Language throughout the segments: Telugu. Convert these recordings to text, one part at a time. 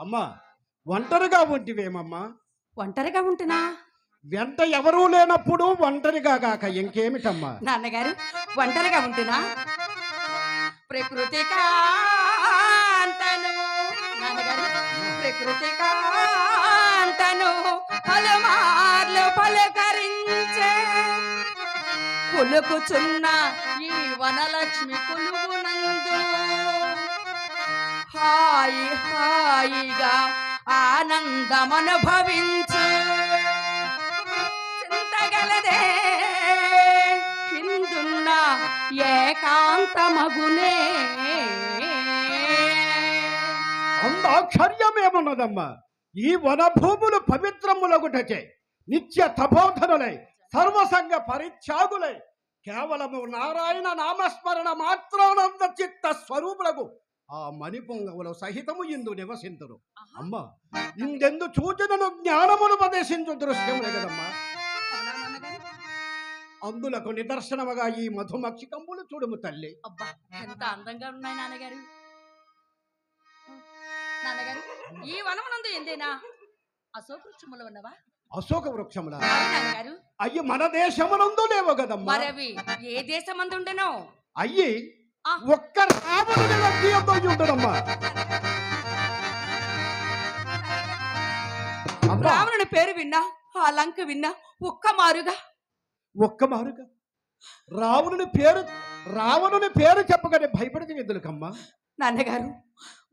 అమ్మా ఒంటరిగా ఉంటివేమమ్మా? ఒంటరిగా ఉంటున్నా? వెంట ఎవరూ లేనప్పుడు ఒంటరిగా కాక ఇంకేమిటమ్మా? నాన్నగారు ఒంటరిగా ఉంటున్నా? ప్రకృతి కాంతను నాన్నగారు ప్రకృతి కాంతను పలుమార్లు పలకరించే కొలుకుచున్న ఈ వనలక్ష్మి కొలుగునందు హాయి. హాయిగా ఆనందమనుభవించు. చింతగలదే హిందున్న ఏకాంతమగునే. అందాక్షర్యమేమున్నదమ్మా? ఈ వనభూములు పవిత్రములగుటచే నిత్య తపోధనులై సర్వసంగ పరిత్యాగులై కేవలము నారాయణ నామస్మరణ మాత్రానంద చిత్త స్వరూపులకు ఆ మణిపుంగములు సహితము ఇందు నివసింతురు. అమ్మా ఇందెందు సూచనను జ్ఞానమును ఉపదేశించు దృశ్యములే కదమ్మా. అవునా నాన్నగారు? అందులకు నిదర్శనముగా ఈ మధుమక్షికంబులు చూడుము తల్లి. అబ్బా ఎంత అందంగా ఉన్నాయి నాన్నగారు. నాన్నగారు ఈ వనమునందు ఎందేనా అశోకృక్షములు ఉన్నవా? అశోక వృక్షముల నాన్నగారు. అయ్యి మన దేశమునందు లేవు కదమ్మా. మరవి ఏ దేశమందు ఉండెనో అయ్యి. ఒక్క రావణుని లబ్ధియంతో ఉంటుందమ్మా అమ్మా రావణుని పేరు విన్నా ఆ లంక విన్నా ఒక్క మారుగా. ఒక్క మారుగా. రావణుని పేరు రావణుని పేరు చెప్పగానే భయపడితే ఎందుకమ్మా నాన్నగారు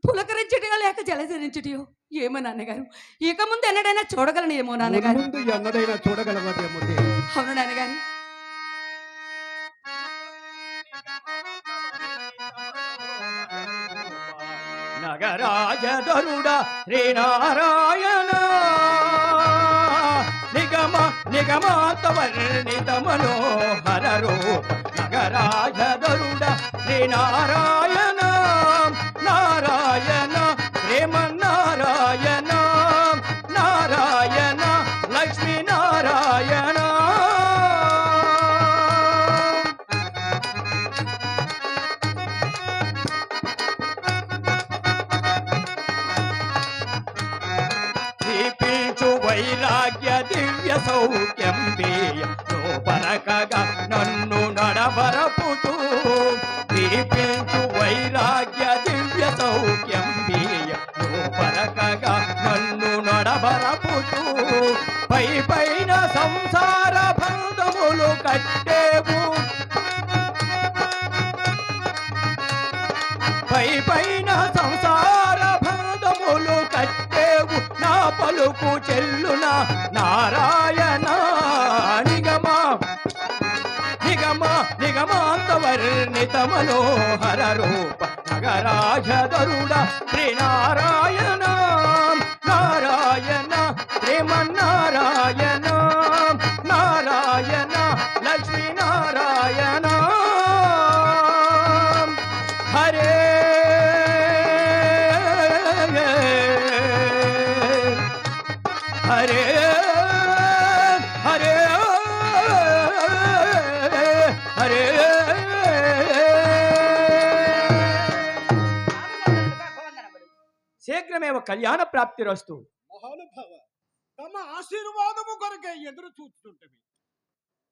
పులకరించటో లేక జలధరించటో ఏమో నాన్నగారు. ఇక ముందు ఎన్నడైనా చూడగలను ఏమో నాన్నగారు ముందు ఎన్నడైనా చూడగలమదేమో అవును నాన్నగారు. నగరాజధరుడ శ్రీనారాయణ. నిగమ నిగమాతవర్ణిత మనోహర రూప. నగరాజధరుడ శ్రీనారాయణ. సౌఖ్యం వేయ లోపరకగా నన్ను నడబరపుతూ దీపించు వైరాగ్య దివ్య సౌఖ్యం వేయ లోపరకగా నన్ను నడబరపుతూ పై పైన సంసార మనోహర రూప నగరాజధరుడ శ్రీనారాయణ నారాయణ శ్రీమన్నారాయణ నారాయణ లక్ష్మీ నారాయణ హరే హరే హరే శీఘ్రమేవ కళ్యాణ ప్రాప్తిరస్తు మహానుభావ తమ ఆశీర్వాదము కొరకే ఎదురు చూస్తుంటవి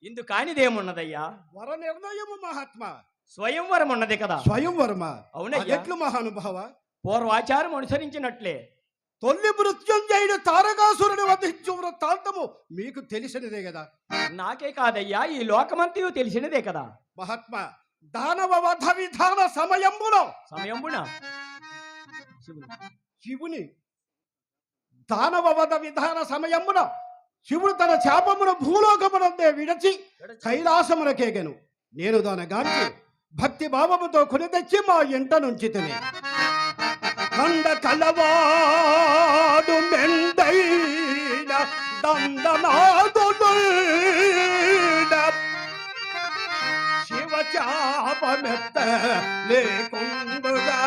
ఇందు కానిదేమున్నదయ్యా వర నిర్ణయము మహాత్మా. స్వయంవరం ఉన్నది కదా. స్వయంవరమ అవునయ్యా. ఎట్లు మహానుభావ? పూర్వాచారం అనుసరించినట్లే. తొల్లి మృత్యుంజయుడు తారకాసురుని వధించు వృత్తాంతము మీకు తెలిసినదే కదా. నాకే కాదయ్యా ఈ లోకమంతయు తెలిసినదే కదా. మహాత్మా దానవ వధ విధాన సమయంబులో సమయంబున. శివుని. శివుని దానవ వధ విధాన సమయమున శివుడు తన శాపమును భూలోకమునందే విడచి కైలాసమునకేగను. నేను దాని గాంచి భక్తి భావముతో కొని తెచ్చి మా ఇంట నుంచి తిని. కంద కలవాడు మెండైన దండనాదుడు శివ చాపమెత్త లేకుండుగా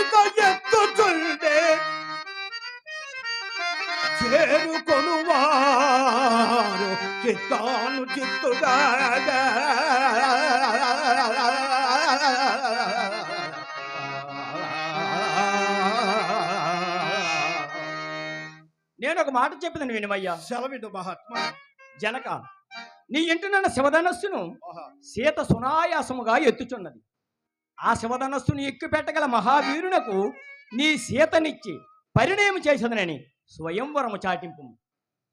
సీత ఎత్తుచుండే చేరు కొనువారు చిత్తాను చిత్తుగా నేను ఒక మాట చెప్పిన వినమయ్యా సెలవిడు మహాత్మా. జనక నీ ఇంటినున్న శివధనస్సును సీత సునాయాసముగా ఎత్తుచున్నది. ఆ శివధనస్సును ఎక్కుపెట్టగల మహావీరునకు నీ సీతనిచ్చి పరిణయం చేసదనని స్వయంవరము చాటింపు.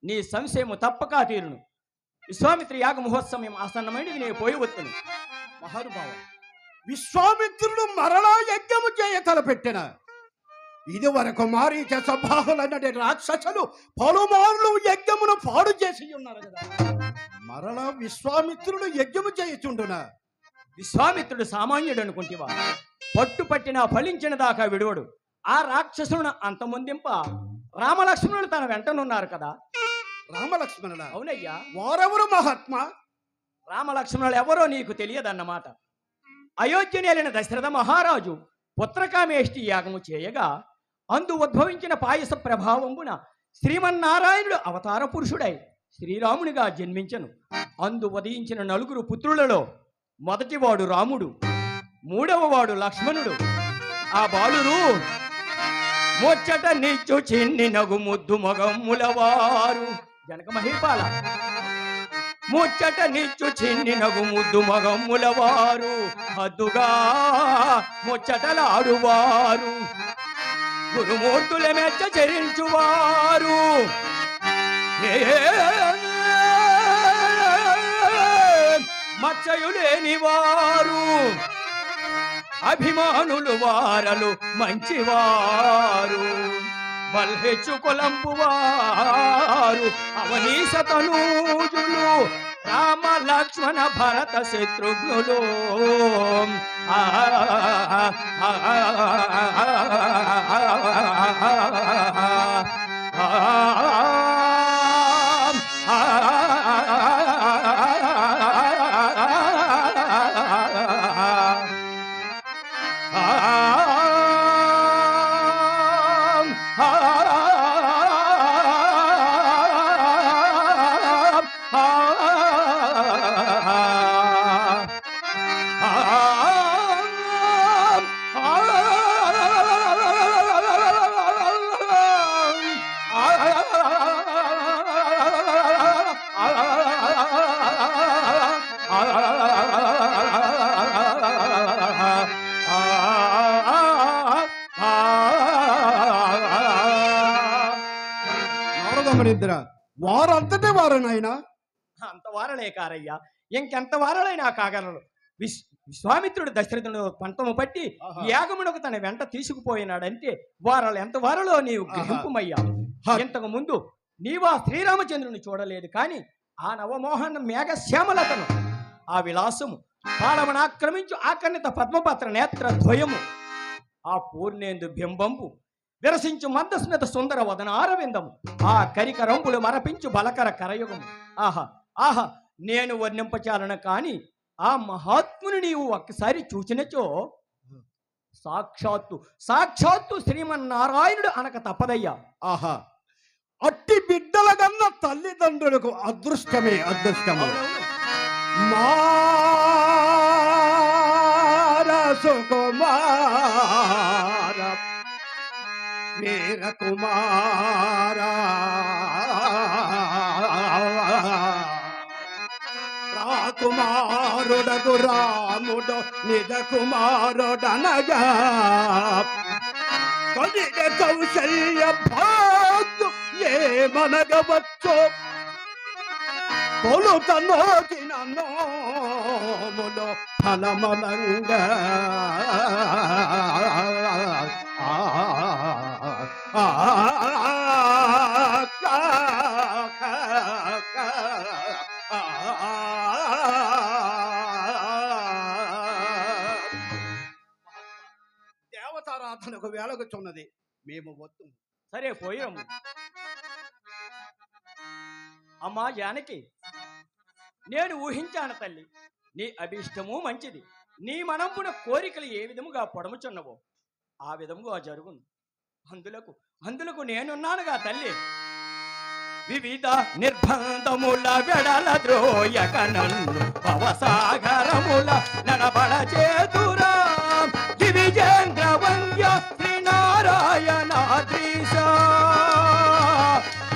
నీ సంశయము తప్పక తీరును. విశ్వామిత్రి యాగ మహోత్సవం ఆసన్నమైనది నేను పోయి వత్తును. మహానుభావ విశ్వామిత్రుడు మరలా యజ్ఞము చేయ తలపెట్టిన. ఇది వరకు మారీచ సభాహులన్నటి రాక్షసులు పలుమార్లు యజ్ఞమును పాడు చేసి ఉన్నారు కదా. మరలా విశ్వామిత్రుడు యజ్ఞము చేయుచుండునా? విశ్వామిత్రుడు సామాన్యుడు అనుకుంటివా పట్టు పట్టిన ఫలించిన దాకా విడువడు. ఆ రాక్షసులను అంతమొందింప రామలక్ష్మణులు తన వెంటనున్నారు కదా. రామలక్ష్మణుల అవునయ్యా. వారెవరు మహాత్మా? రామలక్ష్మణులు ఎవరో నీకు తెలియదన్నమాట. అయోధ్య నేలిన దశరథ మహారాజు పుత్రకామేష్టి యాగము చేయగా అందు ఉద్భవించిన పాయస ప్రభావంబున శ్రీమన్నారాయణుడు అవతార పురుషుడై శ్రీరామునిగా జన్మించను. అందు ఉదయించిన నలుగురు పుత్రులలో మొదటివాడు రాముడు మూడవ వాడు లక్ష్మణుడు. ఆ బాలురు ముచ్చట నిచ్చు చిన్ని నగు ముద్దు మగమ్ములవారు జనక మహిపాల ముచ్చట నిచ్చు చిన్ని నగు ముద్దు మగమ్ములవారు హద్దుగా ముచ్చటలాడువారు గురుమూర్తుల మెచ్చ చరించువారు. ఏ మచ్చయులేని వారు అభిమానులు వారలు మంచివారు బల్హెచ్చు కొలంపు వారు అవనీసతనూజులు రామ లక్ష్మణ భరత శత్రుఘ్నులు ఆ, ఆ, నారదమునిద్ర వారంతటే వారు నాయన అంత వారలే కారయ్యా ఇంకెంత వారలైనా కాగలరు విశ్ విశ్వామిత్రుడు దశరథుడు పంతము పట్టి. యాగమునకు తన వెంట తీసుకుపోయినాడంటే వారలు ఎంత వారలో నీవు. గ్రహింపుమయ్యా. ఇంతకు ముందు నీవా శ్రీరామచంద్రుని చూడలేదు కానీ ఆ నవమోహన మేఘ శ్యామలతను ఆ విలాసము పాలమను ఆక్రమించు ఆకర్ణిత పద్మపత్ర నేత్ర ద్వయము ఆ పూర్ణేందు బింబంబు విరసించు మందస్మిత సుందర వదన ఆరవిందము. ఆ కరికరంపులు మరపించు బలకర కరయుగము. ఆహా ఆహా నేను వర్ణింపచాలన కాని ఆ మహాత్ముని నీవు ఒక్కసారి చూచినచో సాక్షాత్తు సాక్షాత్తు శ్రీమన్నారాయణుడు అనక తప్పదయ్యా. ఆహా అట్టి బిడ్డల కన్న తల్లిదండ్రులకు అదృష్టమే అదృష్టము. మార సుకుమార. మేర కుమార. రాకుమారుడకు రాముడు నిజ కుమారుడనగా. కలిగ కౌశల్య భాగ్యం ఏమనగవచ్చో కొలుత నోకిన నోములో ఫలమలంగా దేవతారాధన ఒక దేవతారాధనకు మేము వద్దు సరే పోయాము అమ్మా జానకి నేను ఊహించాను తల్లి నీ అభిష్టము మంచిది. నీ మనంపున కోరికలు ఏ విధముగా పొడముచున్నవో ఆ విధముగా జరుగును. అందులకు అందులకు నేనున్నానుగా తల్లి. వివిధ నిర్బంధముల వెడల ద్రోయక నన్ను అవసాగరముల నడబడ చేతురా. దివిజేంద్ర వంద్య శ్రీనారాయణ శ్రీనారాయణాద్రీశ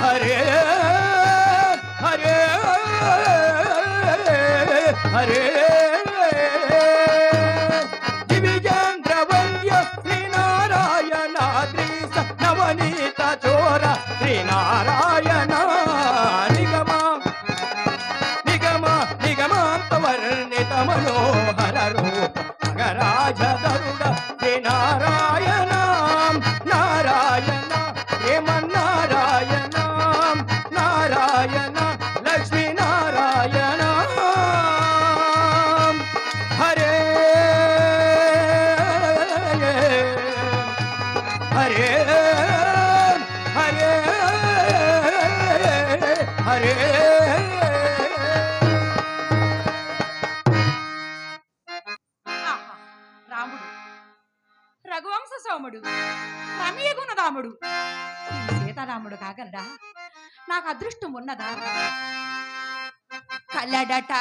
హరే హరే హరే హరే హరే హరే రాముడు. రఘువంశ సోముడు. రమీయగుణరాముడు ఈ సీతారాముడు కాగలడా నాకు అదృష్టం ఉన్నదా? కలడట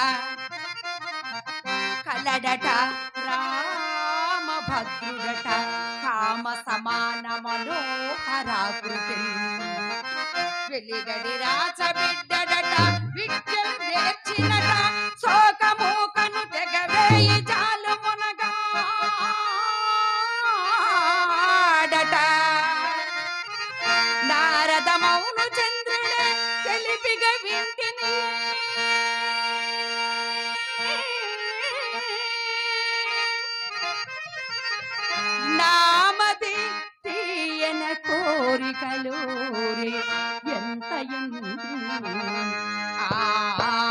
కలడట రామభద్రుడు. రామ సమాన మనోహరాకృతి వెలిగడి రాచబిడ్డడట విద్యలు నేర్చినట శోకమూకను తెగవేయి చాలు కలూరి ఎంత ఆ